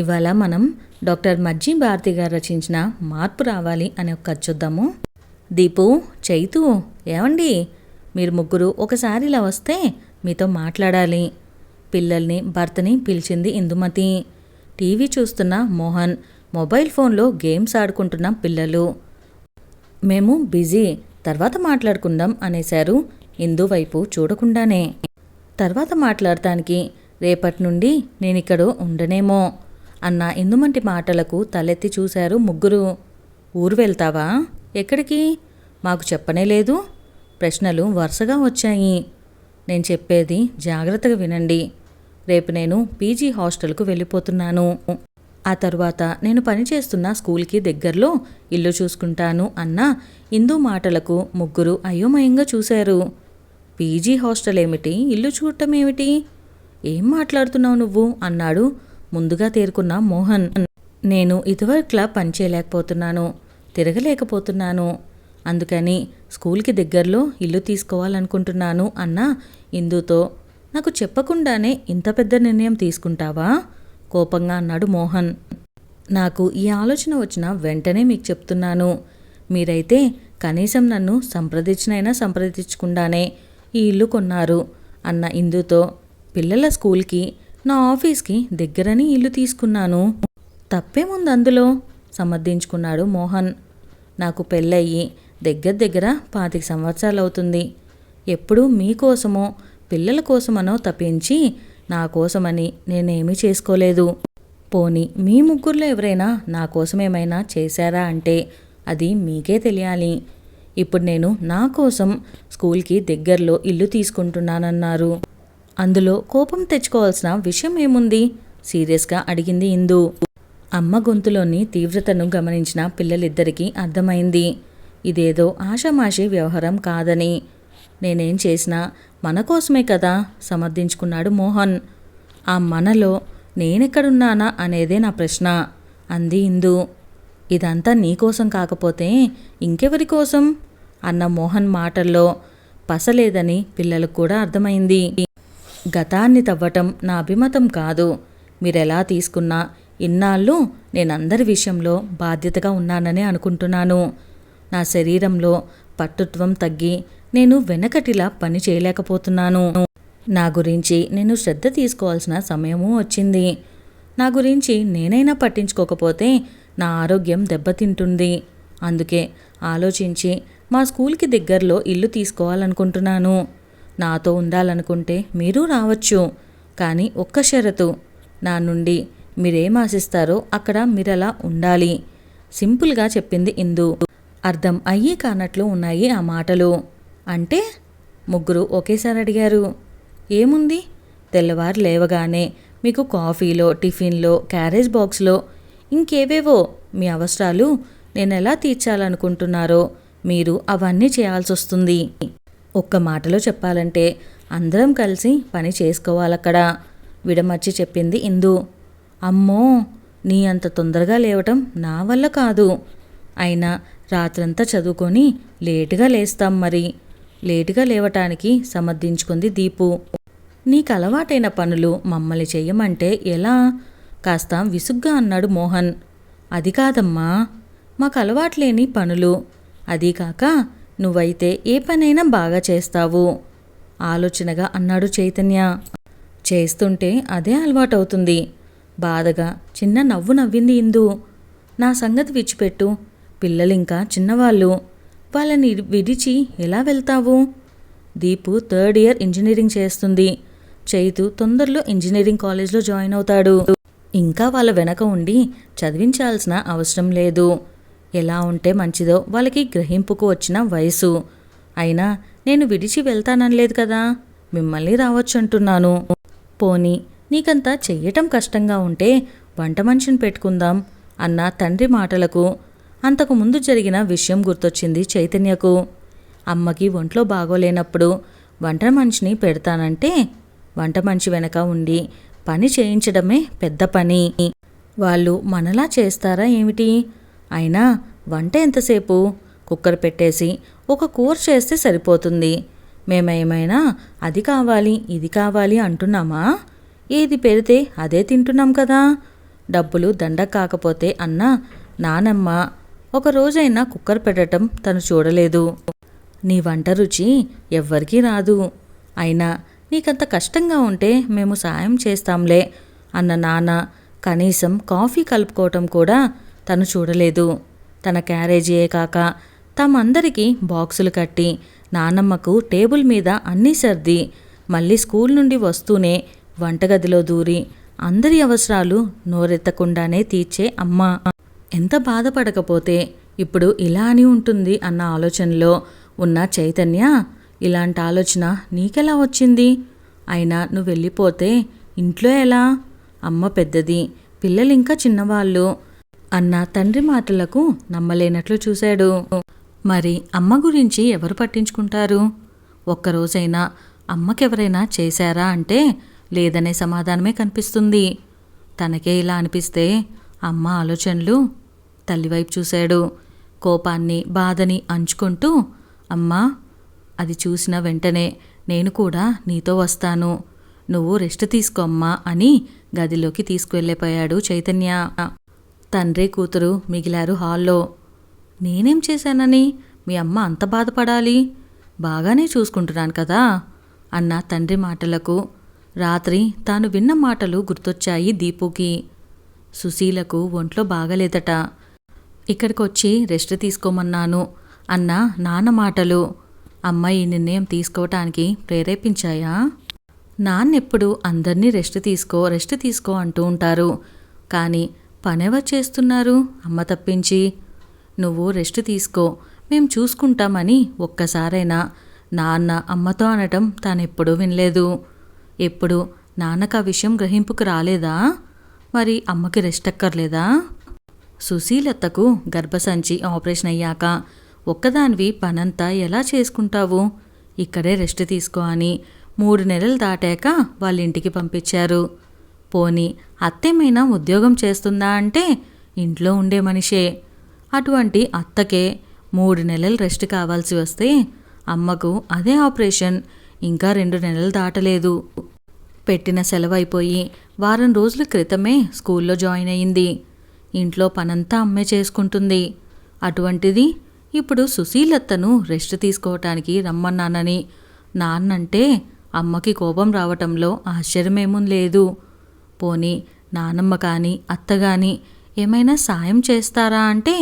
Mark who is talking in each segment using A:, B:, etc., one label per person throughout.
A: ఇవాళ మనం డాక్టర్ మజ్జి భారతి గారు రచించిన మార్పు రావాలి అనే ఒక చూద్దాము. దీపు చైతు ఏమండి మీరు ముగ్గురు ఒకసారి ఇలా వస్తే మీతో మాట్లాడాలి. పిల్లల్ని భర్తని పిలిచింది ఇందుమతి. టీవీ చూస్తున్న మోహన్ మొబైల్ ఫోన్లో గేమ్స్ ఆడుకుంటున్న పిల్లలు. మేము బిజీ తర్వాత మాట్లాడుకుందాం అనేశారు ఇందు వైపు చూడకుండానే. తర్వాత మాట్లాడటానికి రేపటి నుండి నేనిక్కడ ఉండనేమో. అన్న ఇందుమంటి మాటలకు తలెత్తి చూశారు ముగ్గురు. ఊరు వెళ్తావా? ఎక్కడికి? మాకు చెప్పనే లేదు. ప్రశ్నలు వరుసగా వచ్చాయి. నేను చెప్పేది జాగ్రత్తగా వినండి. రేపు నేను పీజీ హాస్టల్కు వెళ్ళిపోతున్నాను. ఆ తర్వాత నేను పనిచేస్తున్న స్కూల్కి దగ్గరలో ఇల్లు చూసుకుంటాను అన్న ఇందు మాటలకు ముగ్గురు అయోమయంగా చూశారు. పీజీ హాస్టల్ ఏమిటి ఇల్లు చూడటం ఏమిటి ఏం మాట్లాడుతున్నావు నువ్వు? అన్నాడు ముందుగా తేరుకున్న మోహన్ నేను ఇదివరకులా పనిచేయలేకపోతున్నాను తిరగలేకపోతున్నాను. అందుకని స్కూల్కి దగ్గరలో ఇల్లు తీసుకోవాలనుకుంటున్నాను అన్న ఇందుతో నాకు చెప్పకుండానే ఇంత పెద్ద నిర్ణయం తీసుకుంటావా? కోపంగా అన్నాడు మోహన్. నాకు ఈ ఆలోచన వచ్చిన వెంటనే మీకు చెప్తున్నాను. మీరైతే కనీసం నన్ను సంప్రదించినైనా సంప్రదించకుండానే ఈ ఇల్లు కొన్నారు అన్న ఇందుతో పిల్లల స్కూల్కి నా ఆఫీస్కి దగ్గరని ఇల్లు తీసుకున్నాను. తప్పేముంది అందులో? సమర్థించుకున్నాడు మోహన్. నాకు పెళ్ళయ్యి దగ్గర దగ్గర పాతిక సంవత్సరాలు అవుతుంది ఎప్పుడూ మీకోసమో పిల్లల కోసమనో తప్పించి నా కోసమని నేనేమీ చేసుకోలేదు. పోని మీ ముగ్గురులో ఎవరైనా నా కోసం ఏమైనా చేశారా అంటే అది మీకే తెలియాలి. ఇప్పుడు నేను నా కోసం స్కూల్కి దగ్గరలో ఇల్లు తీసుకుంటున్నానన్నారు. అందులో కోపం తెచ్చుకోవాల్సిన విషయం ఏముంది? సీరియస్గా అడిగింది ఇందు. అమ్మ గొంతులోని తీవ్రతను గమనించిన పిల్లలిద్దరికీ అర్థమైంది. ఇదేదో ఆషామాషి వ్యవహారం కాదని. నేనేం చేసినా మన కోసమే కదా సమర్థించుకున్నాడు మోహన్. ఆ మనలో నేనెక్కడున్నానా అనేదే నా ప్రశ్న అంది ఇందు. ఇదంతా నీకోసం కాకపోతే ఇంకెవరి కోసం? అన్న మోహన్ మాటల్లో పసలేదని పిల్లలకు కూడా అర్థమైంది. గతాన్ని తవ్వటం నా అభిమతం కాదు. మీరెలా తీసుకున్నా ఇన్నాళ్ళు నేనందరి విషయంలో బాధ్యతగా ఉన్నానని అనుకుంటున్నాను. నా శరీరంలో పట్టుత్వం తగ్గి నేను వెనకటిలా పని చేయలేకపోతున్నాను. నా గురించి నేను శ్రద్ధ తీసుకోవాల్సిన సమయము వచ్చింది. నా గురించి నేనైనా పట్టించుకోకపోతే నా ఆరోగ్యం దెబ్బతింటుంది. అందుకే ఆలోచించి మా స్కూల్కి దగ్గరలో ఇల్లు తీసుకోవాలనుకుంటున్నాను. నాతో ఉండాలనుకుంటే మీరు రావచ్చు. కానీ ఒక్క షరతు నా నుండి మీరేం ఆశిస్తారో అక్కడ మీరలా ఉండాలి. సింపుల్గా చెప్పింది ఇందు. అర్థం అయ్యి కానట్లు ఉన్నాయి ఆ మాటలు. అంటే? ముగ్గురు ఒకేసారి అడిగారు. ఏముంది? తెల్లవారు లేవగానే మీకు కాఫీలో టిఫిన్లో క్యారేజ్ బాక్స్లో ఇంకేవేవో మీ అవసరాలు నేను ఎలా తీర్చాలనుకుంటున్నారో మీరు అవన్నీ చేయాల్సి వస్తుంది ఒక్క మాటలో చెప్పాలంటే అందరం కలిసి పని చేసుకోవాలక్కడ విడమర్చి చెప్పింది ఇందు. అమ్మో నీ అంత తొందరగా లేవటం నా వల్ల కాదు. అయినా రాత్రంతా చదువుకొని లేటుగా లేస్తాం మరి. లేటుగా లేవటానికి సమర్థించుకుంది దీపు. నీకు అలవాటైన పనులు మమ్మల్ని చెయ్యమంటే ఎలా? కాస్త విసుగ్గా అన్నాడు మోహన్. అది కాదమ్మా మాకు అలవాట్లేని పనులు. అదీ కాక నువ్వైతే ఏ పనైనా బాగా చేస్తావు. ఆలోచనగా అన్నాడు చైతన్య. చేస్తుంటే అదే అలవాటవుతుంది. బాధగా చిన్న నవ్వు నవ్వింది ఇందు. నా సంగతి విడిచిపెట్టు. పిల్లలింకా చిన్నవాళ్ళు. వాళ్ళని విడిచి ఎలా వెళ్తావు? దీపు థర్డ్ ఇయర్ ఇంజనీరింగ్ చేస్తుంది. చైతు తొందరలో ఇంజనీరింగ్ కాలేజ్లో జాయిన్ అవుతాడు. ఇంకా వాళ్ళ వెనక ఉండి చదివించాల్సిన అవసరం లేదు. ఎలా ఉంటే మంచిదో వాళ్ళకి గ్రహింపుకు వచ్చిన వయసు. అయినా నేను విడిచి వెళ్తాననలేదు కదా? మిమ్మల్ని రావచ్చు అంటున్నాను పోనీ నీకంతా చెయ్యటం కష్టంగా ఉంటే వంట మనిషిని పెట్టుకుందాం అన్న తండ్రి మాటలకు. అంతకు ముందు జరిగిన విషయం గుర్తొచ్చింది చైతన్యకు. అమ్మకి ఒంట్లో బాగోలేనప్పుడు వంట మనిషిని పెడతానంటే వంట మనిషి వెనక ఉండి పని చేయించడమే పెద్ద పని. వాళ్ళు మనలా చేస్తారా ఏమిటి? అయినా వంట ఎంతసేపు? కుక్కర్ పెట్టేసి ఒక కూర చేస్తే సరిపోతుంది. మేమేమైనా అది కావాలి ఇది కావాలి అంటున్నామా? ఏది పెడితే అదే తింటున్నాం కదా. డబ్బులు దండ కాకపోతే అన్న నానమ్మ ఒకరోజైనా కుక్కర్ పెట్టడం తను చూడలేదు. నీ వంట రుచి ఎవ్వరికీ రాదు. అయినా నీకంత కష్టంగా ఉంటే మేము సాయం చేస్తాంలే అన్న నాన్న కనీసం కాఫీ కలుపుకోవటం కూడా తను చూడలేదు. తన క్యారేజీయే కాక తమందరికీ బాక్సులు కట్టి నానమ్మకు టేబుల్ మీద అన్నీ సర్ది మళ్ళీ స్కూల్ నుండి వస్తూనే వంటగదిలో దూరి అందరి అవసరాలు నోరెత్తకుండానే తీర్చే అమ్మ. ఎంత బాధపడకపోతే ఇప్పుడు ఇలా అని ఉంటుంది అన్న ఆలోచనలో ఉన్న చైతన్య ఇలాంటి ఆలోచన నీకెలా వచ్చింది? అయినా నువ్వు వెళ్ళిపోతే ఇంట్లో ఎలా? అమ్మ పెద్దది పిల్లలు ఇంకా చిన్నవాళ్ళు. అన్న తండ్రి మాటలకు నమ్మలేనట్లు చూశాడు. మరి అమ్మ గురించి ఎవరు పట్టించుకుంటారు? ఒక్కరోజైనా అమ్మకెవరైనా చేశారా అంటే లేదనే సమాధానమే కనిపిస్తుంది. తనకే ఇలా అనిపిస్తే అమ్మ ఆలోచనలు తల్లివైపు చూశాడు. కోపాన్ని బాధని అంచుకుంటూ అమ్మా అది చూసిన వెంటనే నేను కూడా నీతో వస్తాను. నువ్వు రెస్ట్ తీసుకో అమ్మా అని గదిలోకి తీసుకువెళ్ళిపోయాడు చైతన్య. తండ్రి కూతురు మిగిలారు హాల్లో. నేనేం చేశానని? మీ అమ్మ అంత బాధపడాలి? బాగానే చూసుకుంటున్నాను కదా? అన్న తండ్రి మాటలకు. రాత్రి తాను విన్న మాటలు గుర్తొచ్చాయి దీపుకి. సుశీలకు ఒంట్లో బాగలేదట. ఇక్కడికొచ్చి రెస్ట్ తీసుకోమన్నాను అన్న నాన్న మాటలు. అమ్మాయి ఈ నిర్ణయం తీసుకోవటానికి ప్రేరేపించాయా? నాన్నెప్పుడు అందరినీ రెస్ట్ తీసుకో రెస్ట్ తీసుకో అంటూ ఉంటారు. కానీ పనెవరు చేస్తున్నారు? అమ్మ తప్పించి. నువ్వు రెస్ట్ తీసుకో. మేం చూసుకుంటామని ఒక్కసారైనా నాన్న అమ్మతో అనటం తానెప్పుడూ వినలేదు. ఎప్పుడు? నాన్నకు ఆ విషయం గ్రహింపుకు రాలేదా? మరి అమ్మకి రెస్ట్ అక్కర్లేదా? సుశీలత్తకు గర్భసంచి ఆపరేషన్ అయ్యాక ఒక్కదానివి పనంతా ఎలా చేసుకుంటావు? ఇక్కడే రెస్ట్ తీసుకో అని మూడు నెలలు దాటాక వాళ్ళ ఇంటికి పంపించారు. పోని అత్తేమైనా ఉద్యోగం చేస్తుందా అంటే ఇంట్లో ఉండే మనిషే. అటువంటి అత్తకే మూడు నెలలు రెస్ట్ కావాల్సి వస్తే అమ్మకు అదే ఆపరేషన్ ఇంకా రెండు నెలలు దాటలేదు. పెట్టిన సెలవైపోయి వారం రోజుల క్రితమే స్కూల్లో జాయిన్ అయింది. ఇంట్లో పనంతా అమ్మే చేసుకుంటుంది. అటువంటిది ఇప్పుడు సుశీలత్తను రెస్ట్ తీసుకోవటానికి రమ్మన్నానని. నాన్నంటే అమ్మకి కోపం రావటంలో ఆశ్చర్యమేమూ లేదు. పోని నానమ్మ కానీ అత్త కానీ ఏమైనా సాయం చేస్తారా అంటే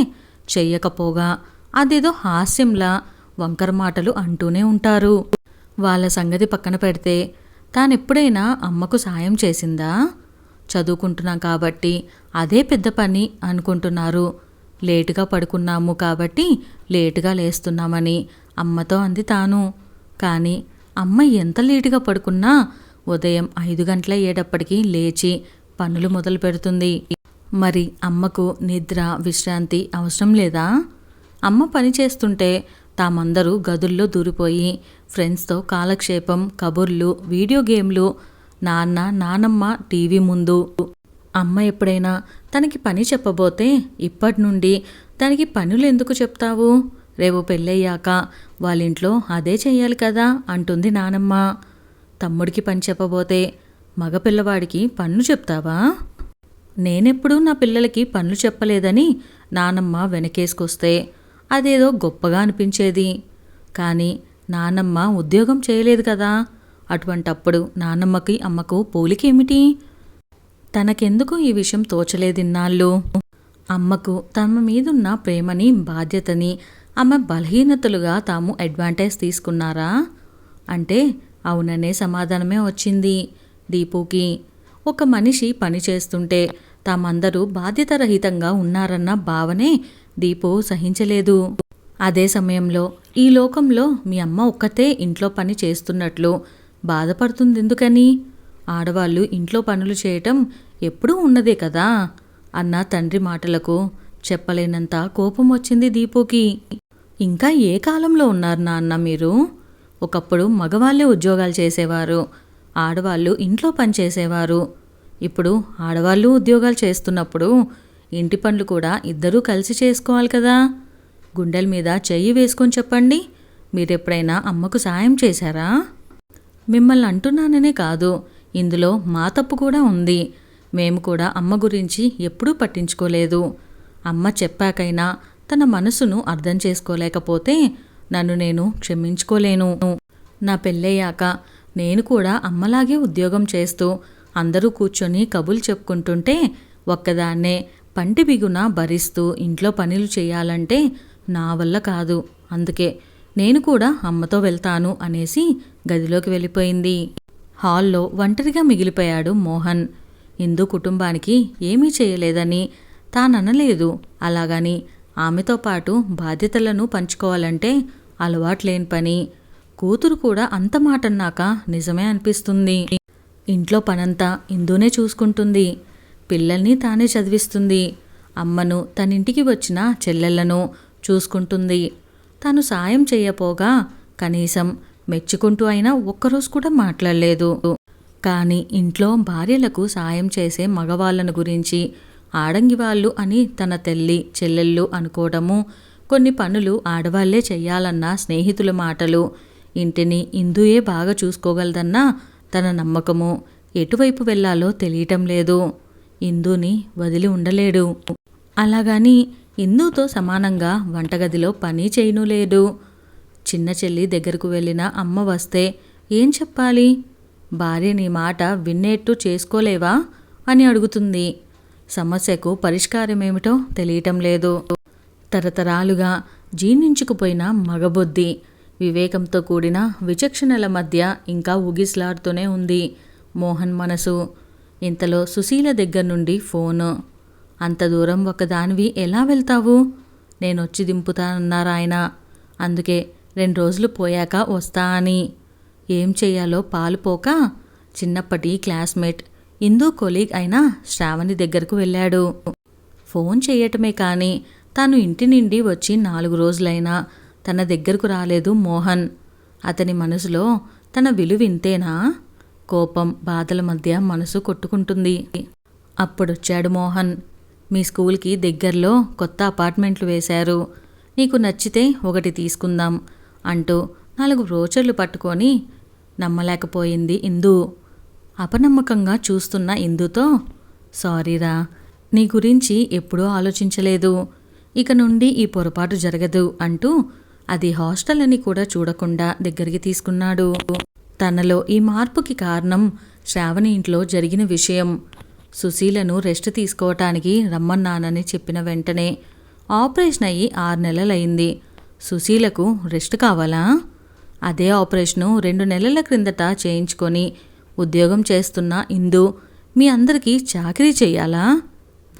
A: చెయ్యకపోగా అదేదో హాస్యంలా వంకర మాటలు అంటూనే ఉంటారు. వాళ్ళ సంగతి పక్కన పెడితే తానెప్పుడైనా అమ్మకు సాయం చేసిందా? చదువుకుంటున్నాం కాబట్టి అదే పెద్ద పని అనుకుంటున్నారు. లేటుగా పడుకున్నాము కాబట్టి లేటుగా లేస్తున్నామని అమ్మతో అంది తాను. కానీ అమ్మ ఎంత లేటుగా పడుకున్నా ఉదయం ఐదు గంటల అయ్యేటప్పటికీ లేచి పనులు మొదలు పెడుతుంది. మరి అమ్మకు నిద్ర విశ్రాంతి అవసరం లేదా? అమ్మ పని చేస్తుంటే తామందరూ గదుల్లో దూరిపోయి ఫ్రెండ్స్తో కాలక్షేపం కబుర్లు వీడియో గేమ్లు నాన్న నానమ్మ టీవీ ముందు. అమ్మ ఎప్పుడైనా తనకి పని చెప్పబోతే ఇప్పటి నుండి తనకి పనులు ఎందుకు చెప్తావు? రేపు పెళ్ళయ్యాక వాళ్ళ ఇంట్లో అదే చెయ్యాలి కదా అంటుంది నానమ్మ. తమ్ముడికి పని చెప్పబోతే మగపిల్లవాడికి పన్ను చెప్తావా? నేనెప్పుడూ నా పిల్లలకి పనులు చెప్పలేదని నానమ్మ వెనకేసుకొస్తే అదేదో గొప్పగా అనిపించేది. కానీ నానమ్మ ఉద్యోగం చేయలేదు కదా అటువంటప్పుడు నానమ్మకి అమ్మకు పోలికేమిటి? తనకెందుకు ఈ విషయం తోచలేదిన్నాళ్ళు? అమ్మకు తమ మీదున్న ప్రేమని బాధ్యతని ఆమె బలహీనతలుగా తాము అడ్వాంటేజ్ తీసుకున్నారా? అంటే అవుననే సమాధానమే వచ్చింది. దీపుకి ఒక మనిషి పని చేస్తుంటే తామందరూ బాధ్యతరహితంగా ఉన్నారన్న భావనే దీపు సహించలేదు. అదే సమయంలో ఈ లోకంలో మీ అమ్మ ఒక్కతే ఇంట్లో పని చేస్తున్నట్లు బాధపడుతుంది ఎందుకని ఆడవాళ్ళు ఇంట్లో పనులు చేయటం ఎప్పుడూ ఉన్నదే కదా? అన్న తండ్రి మాటలకు చెప్పలేనంత కోపం వచ్చింది దీపుకి. ఇంకా ఏ కాలంలో ఉన్నారు నాన్న మీరు? ఒకప్పుడు మగవాళ్ళే ఉద్యోగాలు చేసేవారు. ఆడవాళ్ళు ఇంట్లో పని చేసేవారు. ఇప్పుడు ఆడవాళ్ళు ఉద్యోగాలు చేస్తున్నప్పుడు ఇంటి పనులు కూడా ఇద్దరూ కలిసి చేసుకోవాలి కదా. గుండెల మీద చెయ్యి వేసుకొని చెప్పండి. మీరెప్పుడైనా అమ్మకు సాయం చేశారా? మిమ్మల్ని అంటున్నాననే కాదు. ఇందులో మా తప్పు కూడా ఉంది. మేము కూడా అమ్మ గురించి ఎప్పుడూ పట్టించుకోలేదు. అమ్మ చెప్పాకైనా తన మనసును అర్థం చేసుకోలేకపోతే నన్ను నేను క్షమించుకోలేను. నా పెళ్ళయ్యాక నేను కూడా అమ్మలాగే ఉద్యోగం చేస్తూ అందరూ కూర్చొని కబులు చెప్పుకుంటుంటే ఒక్కదాన్నే పంటి బిగున భరిస్తూ ఇంట్లో పనులు చేయాలంటే నా వల్ల కాదు. అందుకే నేను కూడా అమ్మతో వెళ్తాను అనేసి గదిలోకి వెళ్ళిపోయింది. హాల్లో ఒంటరిగా మిగిలిపోయాడు మోహన్. ఇందు కుటుంబానికి ఏమీ చేయలేదని తాననలేదు. అలాగని ఆమెతో పాటు బాధ్యతలను పంచుకోవాలంటే అలవాట్లేని పని. కూతురు కూడా అంత మాటన్నాక నిజమే అనిపిస్తుంది. ఇంట్లో పనంతా ఇందునే చూసుకుంటుంది. పిల్లల్ని తానే చదివిస్తుంది. అమ్మను తనింటికి వచ్చిన చెల్లెళ్ళను చూసుకుంటుంది. తను సాయం చేయపోగా కనీసం మెచ్చుకుంటూ అయినా ఒక్కరోజు కూడా మాట్లాడలేదు. కానీ ఇంట్లో భార్యలకు సాయం చేసే మగవాళ్ళను గురించి ఆడంగి వాళ్ళు అని తన తల్లి చెల్లెళ్ళు అనుకోవడము. కొన్ని పనులు ఆడవాళ్ళే చెయ్యాలన్న స్నేహితుల మాటలు. ఇంటిని ఇందుయే బాగా చూసుకోగలదన్న తన నమ్మకము. ఎటువైపు వెళ్ళాలో తెలియటం లేదు. ఇందుని వదిలి ఉండలేడు. అలాగని ఇందుతో సమానంగా వంటగదిలో పని చేయను లేడు. చిన్న చెల్లి దగ్గరకు వెళ్ళిన అమ్మ వస్తే ఏం చెప్పాలి? భార్య నీ మాట విన్నేట్టు చేసుకోలేవా? అని అడుగుతుంది. సమస్యకు పరిష్కారమేమిటో తెలియటం లేదు. తరతరాలుగా జీర్ణించుకుపోయిన మగబుద్ధి వివేకంతో కూడిన విచక్షణల మధ్య ఇంకా ఊగిస్లాడుతూనే ఉంది మోహన్ మనసు. ఇంతలో సుశీల దగ్గర నుండి ఫోను. అంత దూరం ఒకదానివి ఎలా వెళ్తావు? నేనొచ్చి దింపుతానన్నారాయన అందుకే రెండు రోజులు పోయాక వస్తా అని. ఏం చెయ్యాలో? పాలుపోక చిన్నప్పటి క్లాస్మేట్. ఇందు కొలీగ్ అయిన శ్రావణి దగ్గరకు వెళ్ళాడు. ఫోన్ చేయటమే కానీ తాను ఇంటి నుండి వచ్చి నాలుగు రోజులైనా తన దగ్గరకు రాలేదు మోహన్. అతని మనసులో తన విలువ ఇంతేనా కోపం బాధల మధ్య మనసు కొట్టుకుంటుంది. అప్పుడొచ్చాడు మోహన్. మీ స్కూల్కి దగ్గరలో కొత్త అపార్ట్మెంట్లు వేశారు. నీకు నచ్చితే ఒకటి తీసుకుందాం అంటూ నాలుగు బ్రోచర్లు పట్టుకొని నమ్మలేకపోయింది ఇందు. అపనమ్మకంగా చూస్తున్న ఇందుతో సారీరా నీ గురించి ఎప్పుడూ ఆలోచించలేదు. ఇక నుండి ఈ పొరపాటు జరగదు అంటూ అది హాస్టల్ అని కూడా చూడకుండా దగ్గరికి తీసుకున్నాడు. తనలో ఈ మార్పుకి కారణం శ్రావణి ఇంట్లో జరిగిన విషయం. సుశీలను రెస్ట్ తీసుకోవటానికి రమ్మన్నానని చెప్పిన వెంటనే ఆపరేషన్ అయ్యి ఆరు నెలలైంది. సుశీలకు రెస్ట్ కావాలా? అదే ఆపరేషను రెండు నెలల క్రిందట చేయించుకొని ఉద్యోగం చేస్తున్న ఇందు మీ అందరికీ చాకరీ చెయ్యాలా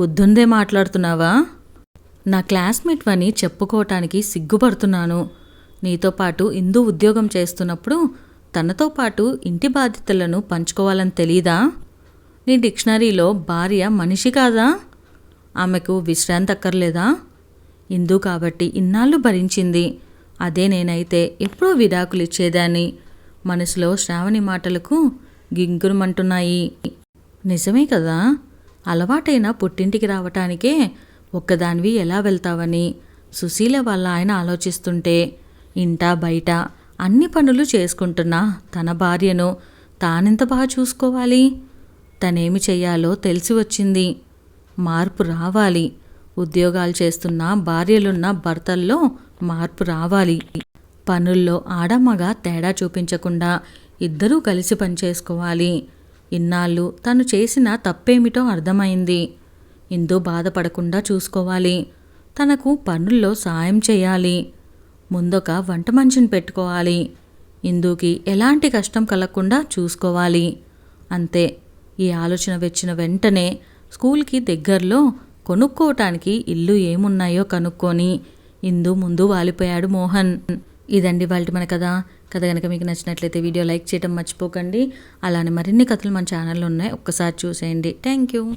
A: బుద్ధుందే మాట్లాడుతున్నావా? నా క్లాస్మేట్ అని చెప్పుకోవటానికి సిగ్గుపడుతున్నాను. నీతో పాటు ఇందు ఉద్యోగం చేస్తున్నప్పుడు తనతో పాటు ఇంటి బాధ్యతలను పంచుకోవాలని తెలీదా? నీ డిక్షనరీలో భార్య మనిషి కాదా? ఆమెకు విశ్రాంతి అక్కర్లేదా ఇందు కాబట్టి ఇన్నాళ్ళు భరించింది. అదే నేనైతే ఎప్పుడో విడాకులు ఇచ్చేదాన్ని మనసులో శ్రావణి మాటలకు గింగురుమంటున్నాయి. నిజమే కదా? అలవాటైన పుట్టింటికి రావటానికే ఒక్కదానివి ఎలా వెళ్తావని సుశీల వాళ్ళ ఆయన ఆలోచిస్తుంటే ఇంటా బయట అన్ని పనులు చేసుకుంటున్న తన భార్యను తానెంత బాగా చూసుకోవాలి? తనేమి చేయాలో తెలిసి వచ్చింది. మార్పు రావాలి. ఉద్యోగాలు చేస్తున్న భార్యలున్న భర్తల్లో మార్పు రావాలి. పనుల్లో ఆడమ్మగా తేడా చూపించకుండా ఇద్దరూ కలిసి పనిచేసుకోవాలి ఇన్నాళ్ళు తను చేసిన తప్పేమిటో అర్థమైంది. ఇందు బాధపడకుండా చూసుకోవాలి. తనకు పనుల్లో సాయం చేయాలి. ముందొక వంట మనిషిని పెట్టుకోవాలి. ఇందుకి ఎలాంటి కష్టం కలగకుండా చూసుకోవాలి. అంతే. ఈ ఆలోచన వచ్చిన వెంటనే స్కూల్కి దగ్గరలో కొనుక్కోవటానికి ఇల్లు ఏమున్నాయో కనుక్కొని ఇందు ముందు వాలిపోయాడు మోహన్. ఇదండి వాళ్ళ మన కదా కథ కనుక మీకు నచ్చినట్లయితే వీడియో లైక్ చేయడం మర్చిపోకండి. అలానే మరిన్ని కథలు మన ఛానల్లో ఉన్నాయి. ఒక్కసారి చూసేయండి. Thank you